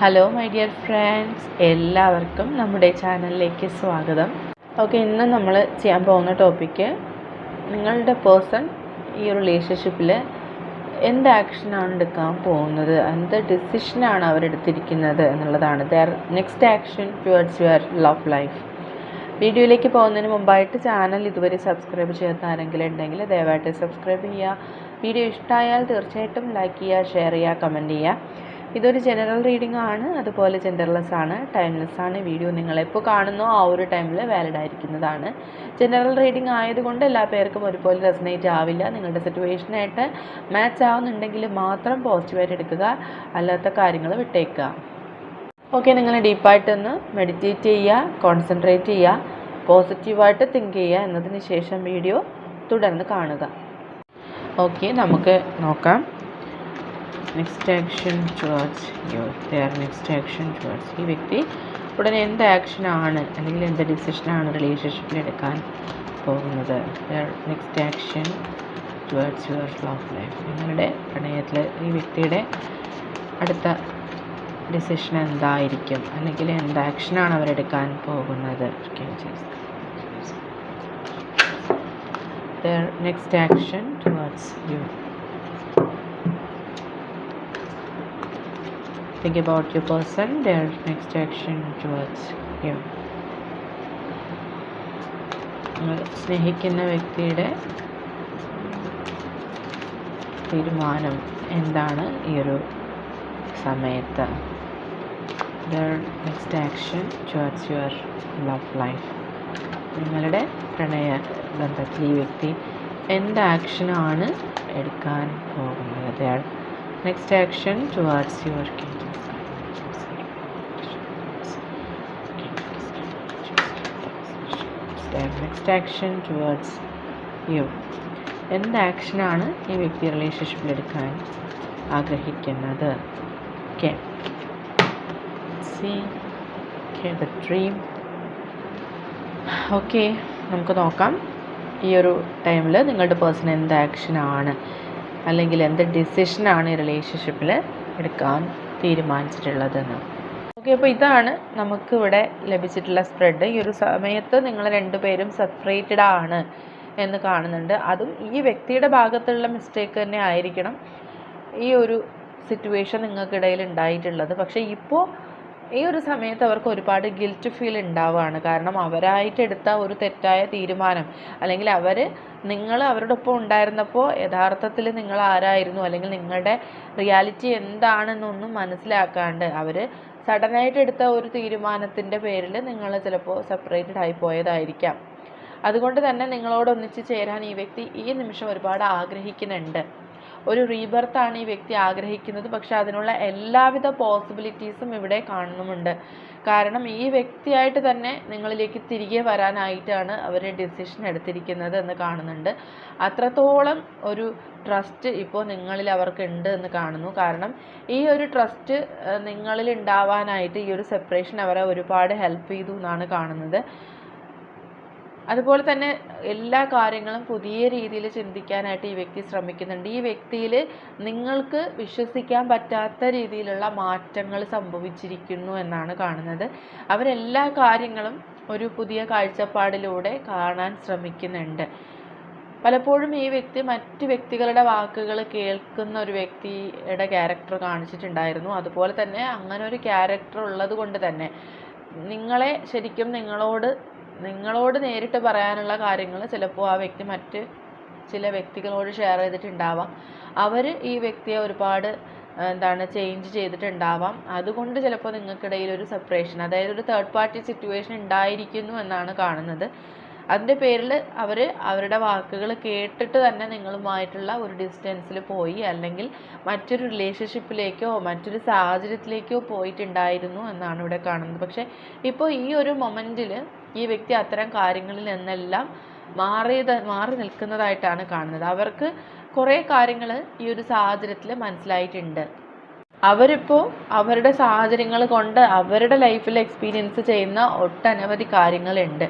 Hello my dear friends എല്ലാവർക്കും നമ്മുടെ ചാനലിലേക്ക് സ്വാഗതം. ഓക്കെ ഇന്ന് നമ്മൾ ചെയ്യാൻ പോകുന്ന ടോപ്പിക്ക് നിങ്ങളുടെ പേഴ്സൺ ഈ റിലേഷൻഷിപ്പിൽ എന്ത് ആക്ഷനാണ് എടുക്കാൻ പോകുന്നത്? എന്ത് ഡിസിഷനാണ് അവരെടുത്തിരിക്കുന്നത് എന്നുള്ളതാണ്. Their next action towards your love life വീഡിയോയിലേക്ക് പോകുന്നതിന് മുമ്പായിട്ട് ചാനൽ ഇതുവരെ സബ്സ്ക്രൈബ് ചെയ്യാത്ത ആരെങ്കിലും ഉണ്ടെങ്കിൽ ദയവായിട്ട് സബ്സ്ക്രൈബ് ചെയ്യുക. വീഡിയോ ഇഷ്ടമായാൽ തീർച്ചയായിട്ടും ലൈക്ക് ചെയ്യുക ഷെയർ ചെയ്യുക കമന്റ് ചെയ്യുക. ഇതൊരു ജനറൽ റീഡിംഗ് ആണ്. അതുപോലെ ജെൻഡർലെസ് ആണ്. ടൈംലെസ് ആണ്. വീഡിയോ നിങ്ങൾ നിങ്ങളെപ്പോൾ കാണുന്നോ ആ ഒരു ടൈമിൽ വാലിഡ് ആയിരിക്കുന്നതാണ്. ജനറൽ റീഡിംഗ് ആയതുകൊണ്ട് എല്ലാ പേർക്കും ഒരുപോലെ റെസനേറ്റ് ആവില്ല. നിങ്ങളുടെ സിറ്റുവേഷനായിട്ട് മാച്ച് ആവുന്നുണ്ടെങ്കിൽ മാത്രം പോസിറ്റീവായിട്ട് എടുക്കുക. അല്ലാത്ത കാര്യങ്ങൾ വിട്ടേക്കുക. ഓക്കെ നിങ്ങൾ ഡീപ്പായിട്ടൊന്ന് മെഡിറ്റേറ്റ് ചെയ്യുക കോൺസെൻട്രേറ്റ് ചെയ്യുക പോസിറ്റീവായിട്ട് തിങ്ക് ചെയ്യുക എന്നതിന് ശേഷം വീഡിയോ തുടർന്ന് കാണുക. ഓക്കെ നമുക്ക് നോക്കാം. Next action towards you their next action towards ഈ വ്യക്തി ഉടനെ എന്ത് ആക്ഷനാണ് അല്ലെങ്കിൽ എന്ത് ഡിസിഷനാണ് റിലേഷൻഷിപ്പിൽ എടുക്കാൻ പോകുന്നത്? Next action towards your love life നിങ്ങളുടെ പ്രണയത്തിൽ ഈ വ്യക്തിയുടെ അടുത്ത ഡിസിഷൻ എന്തായിരിക്കും? അല്ലെങ്കിൽ എന്ത് ആക്ഷനാണ് അവരെടുക്കാൻ പോകുന്നത്? Their next action towards you. Think about your person, their next action towards. നിങ്ങൾ സ്നേഹിക്കുന്ന വ്യക്തിയുടെ തീരുമാനം എന്താണ് ഈ ഒരു സമയത്ത്? Next action towards your love life നിങ്ങളുടെ പ്രണയ ബന്ധത്തിൽ ഈ വ്യക്തി എന്ത് ആക്ഷനാണ് എടുക്കാൻ പോകുന്നത്? Next action towards your next action towards you എന്ത് ആക്ഷനാണ് ഈ വ്യക്തി റിലേഷൻഷിപ്പിൽ എടുക്കാൻ ആഗ്രഹിക്കുന്നത്? Okay see okay the dream okay നമുക്ക് നോക്കാം. ഈ ഒരു ടൈമിൽ നിങ്ങളുടെ പേഴ്സൺ എന്ത് ആക്ഷനാണ് അല്ലെങ്കിൽ എന്ത് ഡിസിഷനാണ് ഈ റിലേഷൻഷിപ്പിൽ എടുക്കാൻ തീരുമാനിച്ചിട്ടുള്ളതെന്ന്. ഓക്കെ അപ്പോൾ ഇതാണ് നമുക്കിവിടെ ലഭിച്ചിട്ടുള്ള സ്പ്രെഡ് ഈ ഒരു സമയത്ത് നിങ്ങൾ രണ്ടുപേരും സെപ്പറേറ്റഡ് ആണ് എന്ന് കാണുന്നുണ്ട്. അതും ഈ വ്യക്തിയുടെ ഭാഗത്തുള്ള മിസ്റ്റേക്ക് തന്നെ ആയിരിക്കണം ഈ ഒരു സിറ്റുവേഷൻ നിങ്ങൾക്കിടയിൽ ഉണ്ടായിട്ടുള്ളത്. പക്ഷേ ഇപ്പോൾ ഈ ഒരു സമയത്ത് അവർക്ക് ഒരുപാട് ഗിൽറ്റ് ഫീൽ ഉണ്ടാവുകയാണ് കാരണം അവരായിട്ട് എടുത്ത ഒരു തെറ്റായ തീരുമാനം അല്ലെങ്കിൽ അവർ നിങ്ങൾ അവരുടെ ഒപ്പം ഉണ്ടായിരുന്നപ്പോൾ യഥാർത്ഥത്തിൽ നിങ്ങൾ ആരായിരുന്നു അല്ലെങ്കിൽ നിങ്ങളുടെ റിയാലിറ്റി എന്താണെന്നൊന്നും മനസ്സിലാക്കാണ്ട് അവർ സഡനായിട്ട് എടുത്ത ഒരു തീരുമാനത്തിന്റെ പേരിൽ നിങ്ങൾ ചിലപ്പോൾ സെപ്പറേറ്റഡ് ആയി പോയതായിരിക്കാം. അതുകൊണ്ട് തന്നെ നിങ്ങളോട് ഒന്നിച്ച് ചേരാൻ ഈ വ്യക്തി ഈ നിമിഷം ഒരുപാട് ആഗ്രഹിക്കുന്നുണ്ട്. ഒരു റീബർത്താണ് ഈ വ്യക്തി ആഗ്രഹിക്കുന്നത്. പക്ഷെ അതിനുള്ള എല്ലാവിധ പോസിബിലിറ്റീസും ഇവിടെ കാണുന്നുമുണ്ട്. കാരണം ഈ വ്യക്തിയായിട്ട് തന്നെ നിങ്ങളിലേക്ക് തിരികെ വരാനായിട്ടാണ് അവർ ഡിസിഷൻ എടുത്തിരിക്കുന്നത് എന്ന് കാണുന്നുണ്ട്. അത്രത്തോളം ഒരു ട്രസ്റ്റ് ഇപ്പോൾ നിങ്ങളിൽ അവർക്ക് ഉണ്ട് എന്ന് കാണുന്നു. കാരണം ഈ ഒരു ട്രസ്റ്റ് നിങ്ങളിൽ ഉണ്ടാവാനായിട്ട് ഈ ഒരു സെപ്പറേഷൻ അവരെ ഒരുപാട് ഹെൽപ്പ് ചെയ്തു എന്നാണ് കാണുന്നത്. അതുപോലെ തന്നെ എല്ലാ കാര്യങ്ങളും പുതിയ രീതിയിൽ ചിന്തിക്കാനായിട്ട് ഈ വ്യക്തി ശ്രമിക്കുന്നുണ്ട്. ഈ വ്യക്തിയിൽ നിങ്ങൾക്ക് വിശ്വസിക്കാൻ പറ്റാത്ത രീതിയിലുള്ള മാറ്റങ്ങൾ സംഭവിച്ചിരിക്കുന്നു എന്നാണ് കാണുന്നത്. അവരെല്ലാ കാര്യങ്ങളും ഒരു പുതിയ കാഴ്ചപ്പാടിലൂടെ കാണാൻ ശ്രമിക്കുന്നുണ്ട്. പലപ്പോഴും ഈ വ്യക്തി മറ്റ് വ്യക്തികളുടെ വാക്കുകൾ കേൾക്കുന്ന ഒരു വ്യക്തിയുടെ ക്യാരക്ടർ കാണിച്ചിട്ടുണ്ടായിരുന്നു. അതുപോലെ തന്നെ അങ്ങനെ ഒരു ക്യാരക്ടർ ഉള്ളത് കൊണ്ട് തന്നെ നിങ്ങളെ ശരിക്കും നിങ്ങളോട് നിങ്ങളോട് നേരിട്ട് പറയാനുള്ള കാര്യങ്ങൾ ചിലപ്പോൾ ആ വ്യക്തി മറ്റ് ചില വ്യക്തികളോട് ഷെയർ ചെയ്തിട്ടുണ്ടാവാം. അവർ ഈ വ്യക്തിയെ ഒരുപാട് എന്താണ് ചേഞ്ച് ചെയ്തിട്ടുണ്ടാവാം. അതുകൊണ്ട് ചിലപ്പോൾ നിങ്ങൾക്കിടയിൽ ഒരു സെപ്പറേഷൻ അതായത് ഒരു തേർഡ് പാർട്ടി സിറ്റുവേഷൻ ഉണ്ടായിരിക്കുന്നു എന്നാണ് കാണുന്നത്. അതിന്റെ പേരിൽ അവർ അവരുടെ വാക്കുകൾ കേട്ടിട്ട് തന്നെ നിങ്ങളുമായിട്ടുള്ള ഒരു ഡിസ്റ്റൻസിൽ പോയി അല്ലെങ്കിൽ മറ്റൊരു റിലേഷൻഷിപ്പിലേക്കോ മറ്റൊരു സാഹചര്യത്തിലേക്കോ പോയിട്ടുണ്ടായിരുന്നു എന്നാണ് ഇവിടെ കാണുന്നത്. പക്ഷേ ഇപ്പോൾ ഈ ഒരു മൊമെന്റിൽ ഈ വ്യക്തി അത്തരം കാര്യങ്ങളിൽ നിന്നെല്ലാം മാറിയത് മാറി നിൽക്കുന്നതായിട്ടാണ് കാണുന്നത്. അവർക്ക് കുറേ കാര്യങ്ങൾ ഈ ഒരു സാഹചര്യത്തിൽ മനസ്സിലായിട്ടുണ്ട്. അവരിപ്പോൾ അവരുടെ സാഹചര്യങ്ങൾ കൊണ്ട് അവരുടെ ലൈഫിൽ എക്സ്പീരിയൻസ് ചെയ്യുന്ന ഒട്ടനവധി കാര്യങ്ങളുണ്ട്.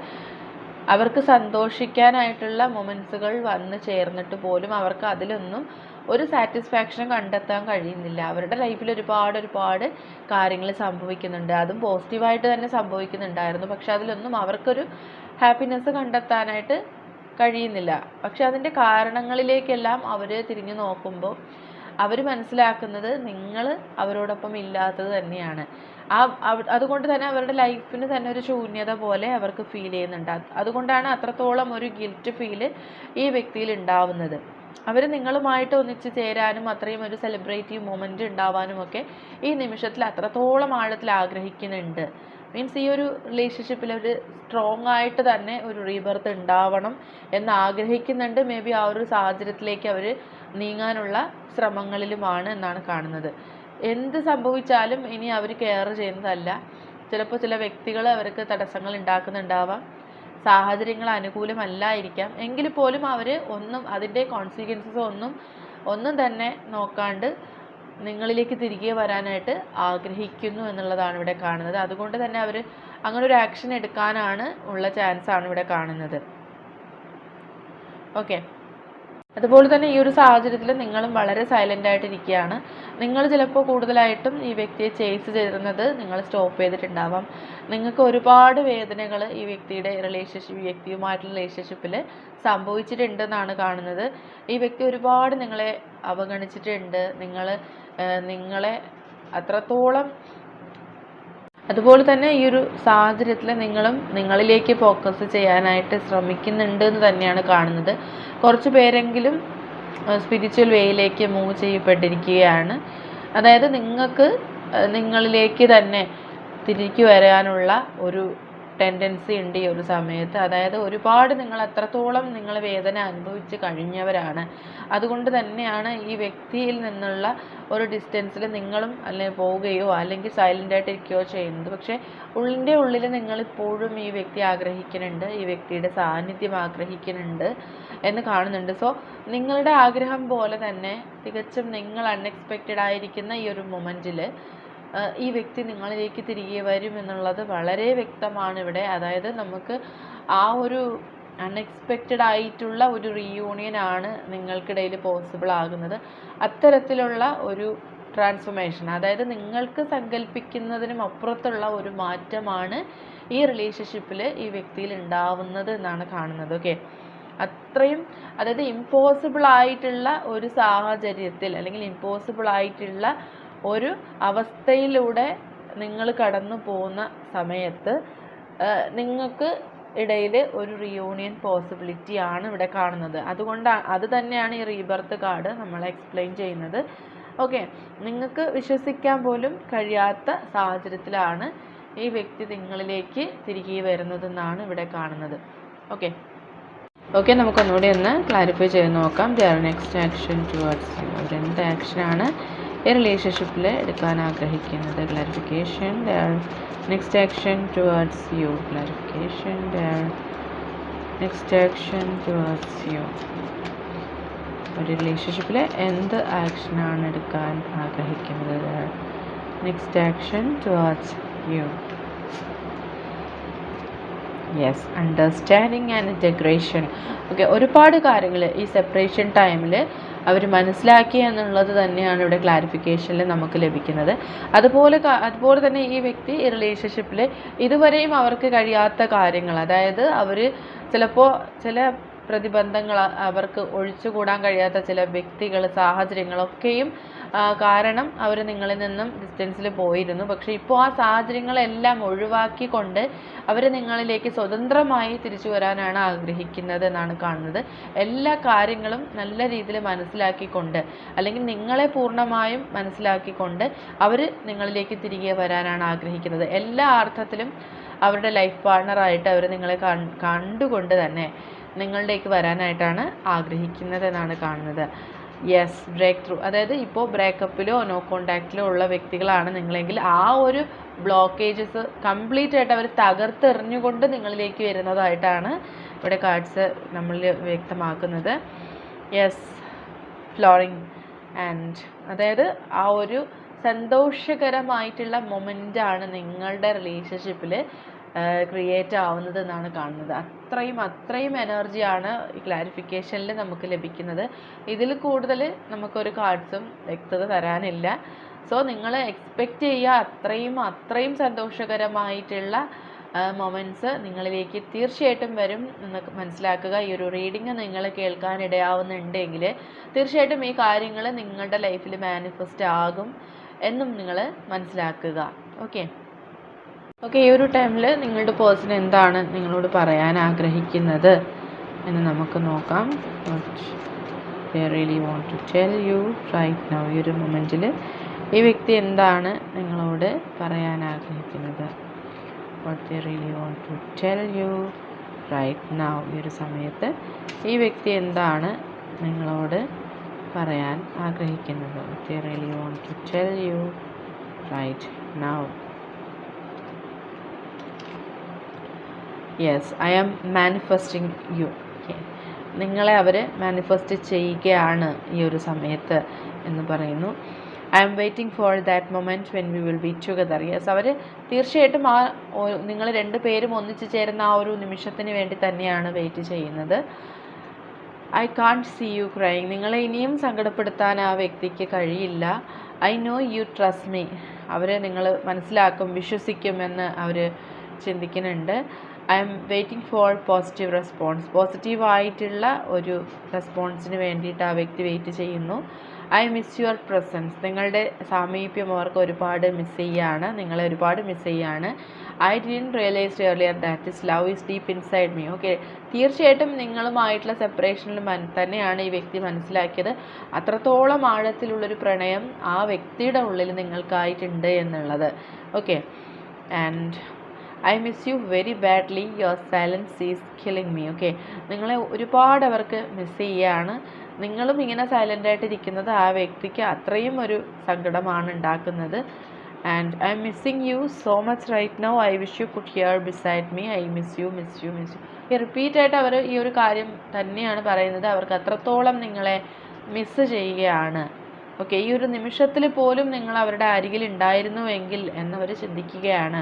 അവർക്ക് സന്തോഷിക്കാനായിട്ടുള്ള മൊമെന്റ്സുകൾ വന്ന് ചേർന്നിട്ട് പോലും അവർക്ക് അതിലൊന്നും ഒരു സാറ്റിസ്ഫാക്ഷൻ കണ്ടെത്താൻ കഴിയുന്നില്ല. അവരുടെ ലൈഫിൽ ഒരുപാട് ഒരുപാട് കാര്യങ്ങൾ സംഭവിക്കുന്നുണ്ട്. അതും പോസിറ്റീവായിട്ട് തന്നെ സംഭവിക്കുന്നുണ്ടായിരുന്നു. പക്ഷെ അതിലൊന്നും അവർക്കൊരു ഹാപ്പിനെസ് കണ്ടെത്താനായിട്ട് കഴിയുന്നില്ല. പക്ഷെ അതിന്റെ കാരണങ്ങളിലേക്കെല്ലാം അവർ തിരിഞ്ഞു നോക്കുമ്പോൾ അവർ മനസ്സിലാക്കുന്നത് നിങ്ങൾ അവരോടൊപ്പം ഇല്ലാത്തത് തന്നെയാണ്. ആ അതുകൊണ്ട് തന്നെ അവരുടെ ലൈഫിന് തന്നെ ഒരു ശൂന്യത പോലെ അവർക്ക് ഫീൽ ചെയ്യുന്നുണ്ട്. അത് അതുകൊണ്ടാണ് അത്രത്തോളം ഒരു ഗിൽറ്റ് ഫീൽ ഈ വ്യക്തിയിൽ ഉണ്ടാവുന്നത്. അവർ നിങ്ങളുമായിട്ട് ഒന്നിച്ച് ചേരാനും അത്രയും ഒരു സെലിബ്രേറ്റീവ് മൊമെന്റ് ഉണ്ടാവാനും ഒക്കെ ഈ നിമിഷത്തിൽ അത്രത്തോളം ആഴത്തിൽ ആഗ്രഹിക്കുന്നുണ്ട്. മീൻസ് ഈ ഒരു റിലേഷൻഷിപ്പിൽ ഒരു സ്ട്രോങ് ആയിട്ട് തന്നെ ഒരു റീബർത്ത് ഉണ്ടാവണം എന്ന് ആഗ്രഹിക്കുന്നുണ്ട്. മേ ബി ആ ഒരു സാഹചര്യത്തിലേക്ക് അവർ നീങ്ങാനുള്ള ശ്രമങ്ങളിലുമാണ് എന്നാണ് കാണുന്നത്. എന്ത് സംഭവിച്ചാലും ഇനി അവർ കെയർ ചെയ്യുന്നതല്ല. ചിലപ്പോൾ ചില വ്യക്തികൾ അവർക്ക് തടസ്സങ്ങൾ ഉണ്ടാക്കുന്നുണ്ടാവാം സാഹചര്യങ്ങൾ അനുകൂലമല്ലായിരിക്കാം. എങ്കിൽ പോലും അവർ ഒന്നും അതിന്റെ കോൺസിക്വൻസസ് ഒന്നും ഒന്നും തന്നെ നോക്കാണ്ട് നിങ്ങളിലേക്ക് തിരികെ വരാനായിട്ട് ആഗ്രഹിക്കുന്നു എന്നുള്ളതാണ് ഇവിടെ കാണുന്നത്. അതുകൊണ്ട് തന്നെ അവർ അങ്ങനെ ഒരു ആക്ഷൻ എടുക്കാനാണ് ഉള്ള ചാൻസ് ആണ് ഇവിടെ കാണുന്നത്. ഓക്കെ അതുപോലെ തന്നെ ഈ ഒരു സാഹചര്യത്തിൽ നിങ്ങളും വളരെ സൈലന്റ് ആയിട്ടിരിക്കുകയാണ്. നിങ്ങൾ ചിലപ്പോൾ കൂടുതലായിട്ടും ഈ വ്യക്തിയെ ചേസ് ചെയ്തിരുന്നത് നിങ്ങൾ സ്റ്റോപ്പ് ചെയ്തിട്ടുണ്ടാവാം. നിങ്ങൾക്ക് ഒരുപാട് വേദനകൾ ഈ വ്യക്തിയുടെ റിലേഷൻഷിപ്പ് വ്യക്തിയുമായിട്ടുള്ള റിലേഷൻഷിപ്പിൽ സംഭവിച്ചിട്ടുണ്ടെന്നാണ് കാണുന്നത്. ഈ വ്യക്തി ഒരുപാട് നിങ്ങളെ അവഗണിച്ചിട്ടുണ്ട്. നിങ്ങൾ നിങ്ങളെ അത്രത്തോളം അതുപോലെ തന്നെ ഈ ഒരു സാഹചര്യത്തിൽ നിങ്ങളും നിങ്ങളിലേക്ക് ഫോക്കസ് ചെയ്യാനായിട്ട് ശ്രമിക്കുന്നുണ്ട് എന്ന് തന്നെയാണ് കാണുന്നത്. കുറച്ച് പേരെങ്കിലും സ്പിരിച്വൽ വേയിലേക്ക് മൂവ് ചെയ്യപ്പെട്ടിരിക്കുകയാണ്. അതായത് നിങ്ങൾക്ക് നിങ്ങളിലേക്ക് തന്നെ തിരിച്ചു വരാനുള്ള ഒരു ടെൻഡൻസി ഉണ്ട് ഈ ഒരു സമയത്ത്. അതായത് ഒരുപാട് നിങ്ങൾ എത്രത്തോളം നിങ്ങൾ വേദന അനുഭവിച്ച് കഴിഞ്ഞവരാണ്. അതുകൊണ്ട് തന്നെയാണ് ഈ വ്യക്തിയിൽ നിന്നുള്ള ഒരു ഡിസ്റ്റൻസിൽ നിങ്ങളും അല്ലെ പോവുകയോ അല്ലെങ്കിൽ സൈലന്റ് ആയിട്ട് ഇരിക്കുകയോ ചെയ്യുന്നത്. പക്ഷേ ഉള്ളിന്റെ ഉള്ളിൽ നിങ്ങളിപ്പോഴും ഈ വ്യക്തി ആഗ്രഹിക്കുന്നുണ്ട് ഈ വ്യക്തിയുടെ സാന്നിധ്യം ആഗ്രഹിക്കുന്നുണ്ട് എന്ന് കാണുന്നുണ്ട്. സോ നിങ്ങളുടെ ആഗ്രഹം പോലെ തന്നെ തികച്ചും നിങ്ങൾ അൺഎക്സ്പെക്റ്റഡ് ആയിരിക്കുന്ന ഈ ഒരു മൊമെന്റിൽ ഈ വ്യക്തി നിങ്ങളിലേക്ക് തിരികെ വരും എന്നുള്ളത് വളരെ വ്യക്തമാണ് ഇവിടെ. അതായത് നമുക്ക് ആ ഒരു അൺഎക്സ്പെക്റ്റഡ് ആയിട്ടുള്ള ഒരു റീയൂണിയൻ ആണ് നിങ്ങൾക്കിടയിൽ പോസിബിൾ ആകുന്നത്. അത്തരത്തിലുള്ള ഒരു ട്രാൻസ്ഫോർമേഷൻ അതായത് നിങ്ങൾക്ക് സങ്കല്പിക്കുന്നതിനും അപ്പുറത്തുള്ള ഒരു മാറ്റമാണ് ഈ റിലേഷൻഷിപ്പിൽ ഈ വ്യക്തിയിൽ ഉണ്ടാവുന്നത് എന്നാണ് കാണുന്നത്. ഓക്കെ അത്രയും അതായത് ഇമ്പോസിബിൾ ആയിട്ടുള്ള ഒരു സാഹചര്യത്തിൽ അല്ലെങ്കിൽ ഇമ്പോസിബിൾ ആയിട്ടുള്ള ഒരു അവസ്ഥയിലൂടെ നിങ്ങൾ കടന്നു പോകുന്ന സമയത്ത് നിങ്ങൾക്ക് ഇടയിൽ ഒരു റിയൂണിയൻ പോസിബിലിറ്റി ആണ് ഇവിടെ കാണുന്നത്. അതുകൊണ്ട് അത് തന്നെയാണ് ഈ റീബർത്ത് കാർഡ് നമ്മൾ എക്സ്പ്ലെയിൻ ചെയ്യുന്നത്. ഓക്കെ നിങ്ങൾക്ക് വിശ്വസിക്കാൻ പോലും കഴിയാത്ത സാഹചര്യത്തിലാണ് ഈ വ്യക്തി നിങ്ങളിലേക്ക് തിരികെ വരുന്നതെന്നാണ് ഇവിടെ കാണുന്നത്. ഓക്കെ ഓക്കെ നമുക്കൊന്നുകൂടി ഒന്ന് ക്ലാരിഫൈ ചെയ്ത് നോക്കാം. ദർ നെക്സ്റ്റ് ആക്ഷൻ ടുവേർഡ്സ് അവരെന്ത് ആക്ഷനാണ് റിലേഷൻഷിപ്പിൽ എടുക്കാൻ ആഗ്രഹിക്കുന്നത്. Clarification next action towards you clarification their next action towards you ഒരു റിലേഷൻഷിപ്പിൽ എന്ത് ആക്ഷനാണ് എടുക്കാൻ ആഗ്രഹിക്കുന്നത്? Next action towards you yes understanding and integration okay ഒരുപാട് കാര്യങ്ങൾ ഈ സെപ്പറേഷൻ ടൈമിൽ അവർ മനസ്സിലാക്കി എന്നുള്ളത് തന്നെയാണ് ഇവിടെ ക്ലാരിഫിക്കേഷനിൽ നമുക്ക് ലഭിക്കുന്നത്. അതുപോലെ അതുപോലെ തന്നെ ഈ വ്യക്തി ഈ റിലേഷൻഷിപ്പിൽ ഇതുവരെയും അവർക്ക് കഴിയാത്ത കാര്യങ്ങൾ അതായത് അവർ ചിലപ്പോൾ ചില പ്രതിബന്ധങ്ങൾ അവർക്ക് ഒഴിച്ചുകൂടാൻ കഴിയാത്ത ചില വ്യക്തികൾ സാഹചര്യങ്ങളൊക്കെയും കാരണം അവർ നിങ്ങളിൽ നിന്നും ഡിസ്റ്റൻസിൽ പോയിരുന്നു. പക്ഷേ ഇപ്പോൾ ആ സാഹചര്യങ്ങളെല്ലാം ഒഴിവാക്കിക്കൊണ്ട് അവർ നിങ്ങളിലേക്ക് സ്വതന്ത്രമായി തിരിച്ചു വരാനാണ് ആഗ്രഹിക്കുന്നത് എന്നാണ് കാണുന്നത്. എല്ലാ കാര്യങ്ങളും നല്ല രീതിയിൽ മനസ്സിലാക്കിക്കൊണ്ട് അല്ലെങ്കിൽ നിങ്ങളെ പൂർണമായും മനസ്സിലാക്കിക്കൊണ്ട് അവർ നിങ്ങളിലേക്ക് തിരികെ വരാനാണ് ആഗ്രഹിക്കുന്നത്. എല്ലാ അർത്ഥത്തിലും അവരുടെ ലൈഫ് പാർട്ണറായിട്ട് അവർ നിങ്ങളെ കണ്ടുകൊണ്ട് തന്നെ നിങ്ങളിലേക്ക് വരാനായിട്ടാണ് ആഗ്രഹിക്കുന്നത് എന്നാണ് കാണുന്നത്. യെസ് ബ്രേക്ക് ത്രൂ അതായത് ഇപ്പോൾ ബ്രേക്കപ്പിലോ നോ കോണ്ടാക്റ്റിലോ ഉള്ള വ്യക്തികളാണ് നിങ്ങളെങ്കിൽ ആ ഒരു ബ്ലോക്കേജസ് കംപ്ലീറ്റ് ആയിട്ട് അവർ തകർത്തെറിഞ്ഞുകൊണ്ട് നിങ്ങളിലേക്ക് വരുന്നതായിട്ടാണ് ഇവിടെ കാർഡ്സ് നമ്മൾ വ്യക്തമാക്കുന്നത്. യെസ് ഫ്ലോറിങ് ആൻഡ് അതായത് ആ ഒരു സന്തോഷകരമായിട്ടുള്ള മൊമെന്റാണ് നിങ്ങളുടെ റിലേഷൻഷിപ്പിൽ ക്രിയേറ്റ് ആവുന്നതെന്നാണ് കാണുന്നത്. അത്രയും അത്രയും എനർജിയാണ് ഈ ക്ലാരിഫിക്കേഷനിൽ നമുക്ക് ലഭിക്കുന്നത്. ഇതിൽ കൂടുതൽ നമുക്കൊരു കാർഡ്സും വ്യക്തത തരാനില്ല. സോ നിങ്ങൾ എക്സ്പെക്റ്റ് ചെയ്യുക അത്രയും അത്രയും സന്തോഷകരമായിട്ടുള്ള മൊമെന്റ്സ് നിങ്ങളിലേക്ക് തീർച്ചയായിട്ടും വരും എന്ന് മനസ്സിലാക്കുക. ഈ ഒരു റീഡിങ് നിങ്ങൾ കേൾക്കാനിടയാവുന്നുണ്ടെങ്കിൽ തീർച്ചയായിട്ടും ഈ കാര്യങ്ങൾ നിങ്ങളുടെ ലൈഫിൽ മാനിഫെസ്റ്റ് ആകും എന്നും നിങ്ങൾ മനസ്സിലാക്കുക. ഓക്കെ ഓക്കെ ഈ ഒരു ടൈമിൽ നിങ്ങളുടെ പേഴ്സൺ എന്താണ് നിങ്ങളോട് പറയാൻ ആഗ്രഹിക്കുന്നത്? എന്ന് നമുക്ക് നോക്കാം. Really want to tell you right now ഈ ഒരു മൊമെന്റിൽ ഈ വ്യക്തി എന്താണ് നിങ്ങളോട് പറയാൻ ആഗ്രഹിക്കുന്നത്? What they really want to tell you right now ഈ ഒരു സമയത്ത് ഈ വ്യക്തി എന്താണ് നിങ്ങളോട് പറയാൻ ആഗ്രഹിക്കുന്നത്? They really want to tell you right now yes I am manifesting you നിങ്ങളെ അവർ മാനിഫെസ്റ്റ് ചെയ്യുകയാണ് ഈ ഒരു സമയത്ത് എന്ന് പറയുന്നു. I am waiting for that moment when we will be together yes അവർ തീർച്ചയായിട്ടും ആ നിങ്ങൾ രണ്ട് പേരും ഒന്നിച്ചു ചേരുന്ന ആ ഒരു നിമിഷത്തിന് വേണ്ടി തന്നെയാണ് വെയിറ്റ് ചെയ്യുന്നത്. I can't see you crying നിങ്ങളെ ഇനിയും സങ്കടപ്പെടുത്താൻ ആ വ്യക്തിക്ക് കഴിയില്ല. I know you trust me അവരെ നിങ്ങൾ മനസ്സിലാക്കും വിശ്വസിക്കുമെന്ന് അവർ ചിന്തിക്കുന്നുണ്ട്. I'm waiting for positive response. Positive ആയിട്ടുള്ള ഒരു റെസ്പോൺസിന് വേണ്ടിയിട്ട് ആ വ്യക്തി വെയിറ്റ് ചെയ്യുന്നു. I miss your presence. നിങ്ങളുടെ സാമീപ്യം അവർക്ക് ഒരുപാട് മിസ് ചെയ്യാണ്. നിങ്ങളെ ഒരുപാട് മിസ് ചെയ്യാണ്. I didn't realise earlier that is love is deep inside me. Okay. തീർച്ചയായിട്ടും നിങ്ങളുമായിട്ടുള്ള സെപ്പറേഷനിൽ തന്നെയാണ് ഈ വ്യക്തി മനസ്സിലാക്കിയത്. അത്രത്തോളം ആഴത്തിലുള്ളൊരു പ്രണയം ആ വ്യക്തിയുടെ ഉള്ളിൽ നിങ്ങൾക്കായിട്ടുണ്ട് എന്നുള്ളത്. Okay. And I miss you very badly. Your silence is killing me. Okay. നിങ്ങളെ ഒരുപാട് അവർക്ക് മിസ് ചെയ്യുകയാണ് നിങ്ങളും ഇങ്ങനെ സൈലന്റായിട്ട് ഇരിക്കുന്നത് ആ വ്യക്തിക്ക് അത്രയും ഒരു സങ്കടമാണ് ഉണ്ടാക്കുന്നത്. And I'm missing you so much right now I wish you could hear beside me I miss you miss you miss you ഈ റിപ്പീറ്റായിട്ട് അവർ ഈ ഒരു കാര്യം തന്നെയാണ് പറയുന്നത്. അവർക്ക് അത്രത്തോളം നിങ്ങളെ മിസ്സ് ചെയ്യുകയാണ്. ഓക്കെ ഈ ഒരു നിമിഷത്തിൽ പോലും നിങ്ങൾ അവരുടെ അരികിൽ ഉണ്ടായിരുന്നുവെങ്കിൽ എന്നവർ ചിന്തിക്കുകയാണ്.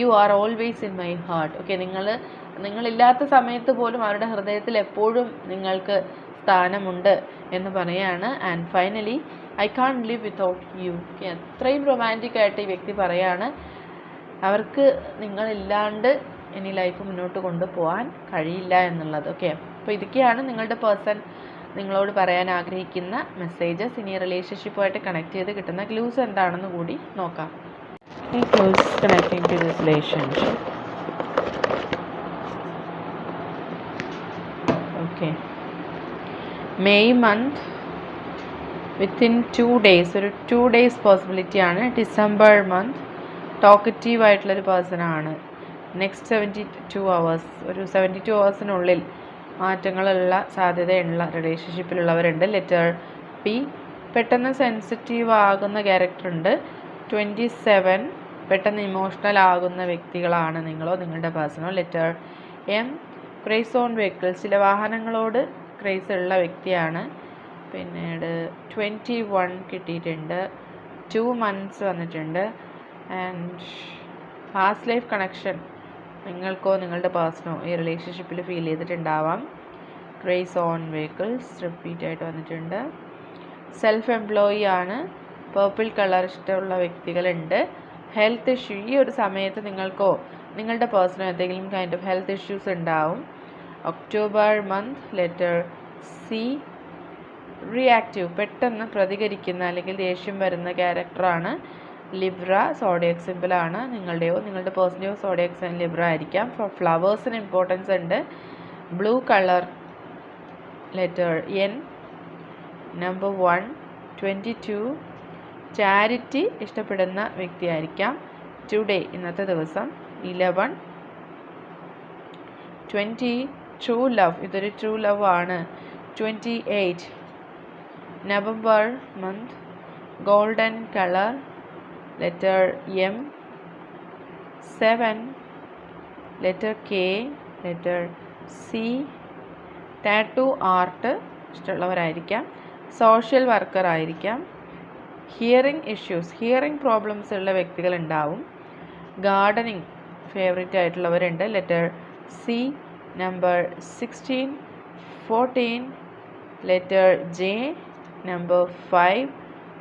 You are always in my heart okay നിങ്ങൾ നിങ്ങളില്ലാത്ത സമയത്ത് പോലും അവരുടെ ഹൃദയത്തിൽ എപ്പോഴും നിങ്ങൾക്ക് സ്ഥാനമുണ്ട് എന്ന് പറയാണ്. And finally I can live without you okay അത്രയും റൊമാന്റിക് ആയിട്ട് ഈ വ്യക്തി പറയാണ്. അവർക്ക് നിങ്ങളില്ലാണ്ട് ഇനി ലൈഫ് മുന്നോട്ട് കൊണ്ടുപോകാൻ കഴിയില്ല എന്നുള്ളത്. ഓക്കെ അപ്പോൾ ഇതൊക്കെയാണ് നിങ്ങളുടെ പേഴ്സൺ നിങ്ങളോട് പറയാൻ ആഗ്രഹിക്കുന്ന മെസ്സേജസ് ഇനി റിലേഷൻഷിപ്പുമായിട്ട് കണക്ട് ചെയ്ത് കിട്ടുന്ന ക്ലൂസ് എന്താണെന്ന് കൂടി നോക്കാം. ഈ clues connecting to this relationship okay May month within two days ഒരു ടു ഡേയ്സ് പോസിബിലിറ്റി ആണ്. ഡിസംബർ മന്ത് ടോക്കറ്റീവ് ആയിട്ടുള്ളൊരു പേഴ്സൺ ആണ്. നെക്സ്റ്റ് സെവന്റി ടു അവേഴ്സ് ഒരു സെവന്റി ടു അവേഴ്സിനുള്ളിൽ മാറ്റങ്ങളുള്ള സാധ്യതയുള്ള റിലേഷൻഷിപ്പിലുള്ളവരുണ്ട് ലെറ്റർ പി പെട്ടെന്ന് സെൻസിറ്റീവ് ആകുന്ന ക്യാരക്ടർ ഉണ്ട്. ട്വന്റി സെവൻ പെട്ടെന്ന് ഇമോഷണൽ ആകുന്ന വ്യക്തികളാണ് നിങ്ങളോ നിങ്ങളുടെ പേഴ്സണോ letter M craze on vehicles ചില വാഹനങ്ങളോട് ക്രേസ് ഉള്ള വ്യക്തിയാണ്. പിന്നീട് ട്വന്റി വൺ കിട്ടിയിട്ടുണ്ട്. ടു മന്ത്സ് വന്നിട്ടുണ്ട്. ആൻഡ് പാസ്റ്റ് ലൈഫ് കണക്ഷൻ നിങ്ങൾക്കോ നിങ്ങളുടെ പേഴ്സണോ ഈ റിലേഷൻഷിപ്പിൽ ഫീൽ ചെയ്തിട്ടുണ്ടാവാം. ക്രേസ് ഓൺ വെഹിക്കിൾസ് റിപ്പീറ്റ് ആയിട്ട് വന്നിട്ടുണ്ട്. സെൽഫ് എംപ്ലോയി ആണ്. പേർപ്പിൾ കളർ ഇഷ്ടമുള്ള വ്യക്തികളുണ്ട്. ഹെൽത്ത് ഇഷ്യൂ ഈ ഒരു സമയത്ത് നിങ്ങൾക്കോ നിങ്ങളുടെ പേഴ്സണോ എന്തെങ്കിലും കൈൻഡ് ഓഫ് ഹെൽത്ത് ഇഷ്യൂസ് ഉണ്ടാവും. October month letter C reactive പെട്ടെന്ന് പ്രതികരിക്കുന്ന അല്ലെങ്കിൽ ദേഷ്യം വരുന്ന ക്യാരക്ടറാണ് ലിബ്ര സോഡിയക് സിമ്പിളാണ് നിങ്ങളുടെയോ നിങ്ങളുടെ പേഴ്സന്റെയോ സോഡിയക് ലിബ്ര ആയിരിക്കാം. ഫ്ലവേഴ്സിന് ഇമ്പോർട്ടൻസ് ഉണ്ട്. Blue colour letter N number one twenty two charity ഇഷ്ടപ്പെടുന്ന വ്യക്തിയായിരിക്കാം ടുഡേ ഇന്നത്തെ ദിവസം. ഇലവൺ ട്വന്റി ട്രൂ ലവ് ഇതൊരു ട്രൂ ലവ് ആണ്. Twenty eight November month golden colour letter M seven letter K letter C tattoo art ഇഷ്ടമുള്ളവരായിരിക്കാം. Social worker ആയിരിക്കാം. Hearing issues hearing problems ഉള്ള വ്യക്തികളുണ്ടാവും. Gardening favourite ആയിട്ടുള്ളവരുണ്ട്. Letter C number sixteen fourteen letter J number five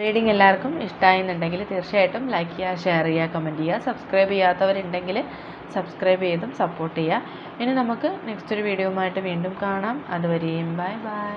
reading എല്ലാവർക്കും ഇഷ്ടമായെന്നുണ്ടെങ്കിൽ തീർച്ചയായിട്ടും like ചെയ്യുക share ചെയ്യുക comment ചെയ്യുക. Subscribe ചെയ്യാത്തവരുണ്ടെങ്കിൽ subscribe ചെയ്തും സപ്പോർട്ട് ചെയ്യുക. ഇനി നമുക്ക് നെക്സ്റ്റ് ഒരു വീഡിയോയുമായിട്ട് വീണ്ടും കാണാം. അതുവരെയും ബൈ ബൈ